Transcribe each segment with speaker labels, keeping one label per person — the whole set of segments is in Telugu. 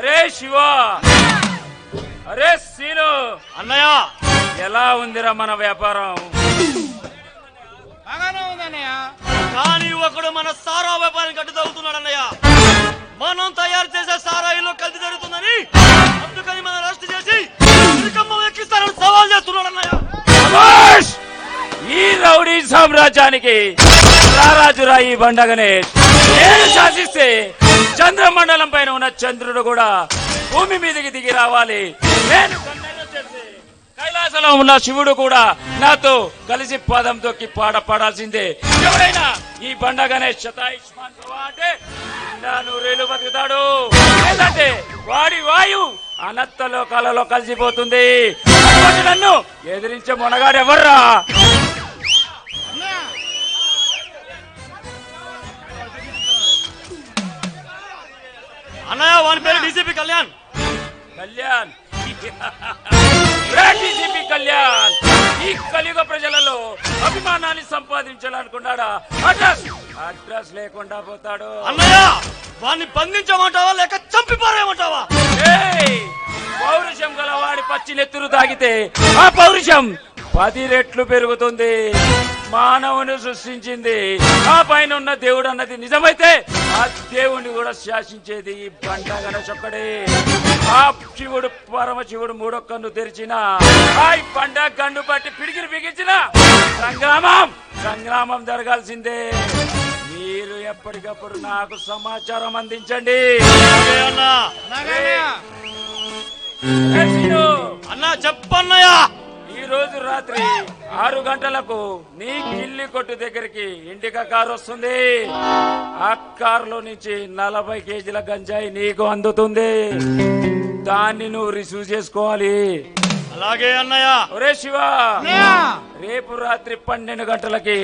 Speaker 1: అరే శివ! అరే సీను
Speaker 2: అన్నయ్య!
Speaker 1: ఎలా ఉందిరా మన వ్యాపారం?
Speaker 3: బాగానే ఉందన్నయ్య.
Speaker 2: కానీ ఒకడు మన సారా వ్యాపారం కట్టు తగ్గుతున్నాడు అన్నయ్య మనం తయారు చేసే సారాయిలో కల్తీ జరుగుతుందని అందుకని మనం అరెస్ట్ చేసి ఎక్కిస్తారని సవాల్ చేస్తున్నాడు అన్నయ్య!
Speaker 1: ఈ రౌడీ సామ్రాజ్యానికి రారాజురా ఈ బండ గణేష్. నేను శాసిస్తే చంద్రమండలం పైన ఉన్న చంద్రుడు కూడా భూమి మీదకి దిగి రావాలి. నేను కైలాసలో ఉన్న శివుడు కూడా నాతో కలిసి పదం తొక్కి పాట పాడాల్సిందే. ఎవరైనా ఈ బండ గణేష్ శతాయుష్మాన్ అంటే నిండా బతుకుతాడు. లేదంటే వాడి వాయు అనంత లోకాలలో కలిసిపోతుంది. నన్ను ఎదిరించే మొనగాడు ఎవర్రా
Speaker 2: అన్నయ్య వాని పేరు డీసీపీ కళ్యాణ్.
Speaker 1: కళ్యాణ్. డీసీపీ కళ్యాణ్ ఈ కలియుగ ప్రజలలో అభిమానాన్ని సంపాదించాలనుకున్నాడా అడ్రస్. అడ్రస్ లేకుండా పోతాడు.
Speaker 2: అన్నయ్య వాడిని బంధించమంటావా లేక చంపి పారేయమంటావా
Speaker 1: ఏయ్! పౌరుషం గల వాడి పచ్చి నెత్తురు తాగితే ఆ పౌరుషం పది రెట్లు పెరుగుతుంది. మానవుని సృష్టించింది. ఆ పైన ఉన్న దేవుడు అన్నది నిజమైతే ఆ దేవుణ్ణి కూడా శాసించేది ఈ బండ గణేశొక్కడే. ఆ శివుడు పరమశివుడు మూడో కన్ను తెరిచిన ఆ బండ గండు పట్టి పిడికిని బిగించిన సంగ్రామం సంగ్రామం జరగాల్సిందే. మీరు ఎప్పటికప్పుడు నాకు సమాచారం అందించండి.
Speaker 2: అన్న చెప్పన్నయ్య.
Speaker 1: ఈ రోజు రాత్రి ఆరు గంటలకు నీ కిల్లి కొట్టు దగ్గరికి ఇండికా కారు వస్తుంది. ఆ కారులో నుంచి నలభై కేజీల గంజాయి నీకు అందుతుంది. దాన్ని నువ్వు రిసీవ్ చేసుకోవాలి.
Speaker 2: అలాగే అన్నయ్య.
Speaker 1: ఒరే శివ రేపు రాత్రి పన్నెండు గంటలకి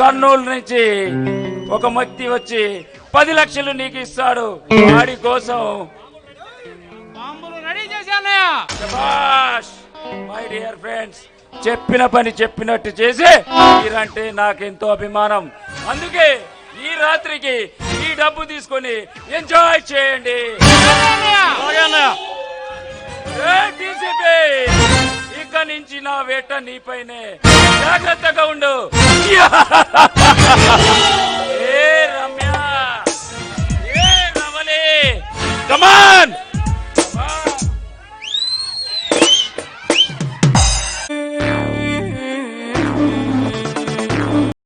Speaker 1: కర్నూలు నుంచి ఒక వ్యక్తి వచ్చి పది లక్షలు నీకు ఇస్తాడు. వాడి కోసం
Speaker 3: రెడీ
Speaker 1: శభాష్ మై డియర్ ఫ్రెండ్స్ చెప్పిన పని చెప్పినట్టు చేసి మీరంటే నాకెంతో అభిమానం. అందుకే ఈ రాత్రికి ఈ డబ్బు తీసుకొని ఎంజాయ్ చేయండి. ఇక నుంచి నా వేట నీపైనే జాగ్రత్తగా ఉండు.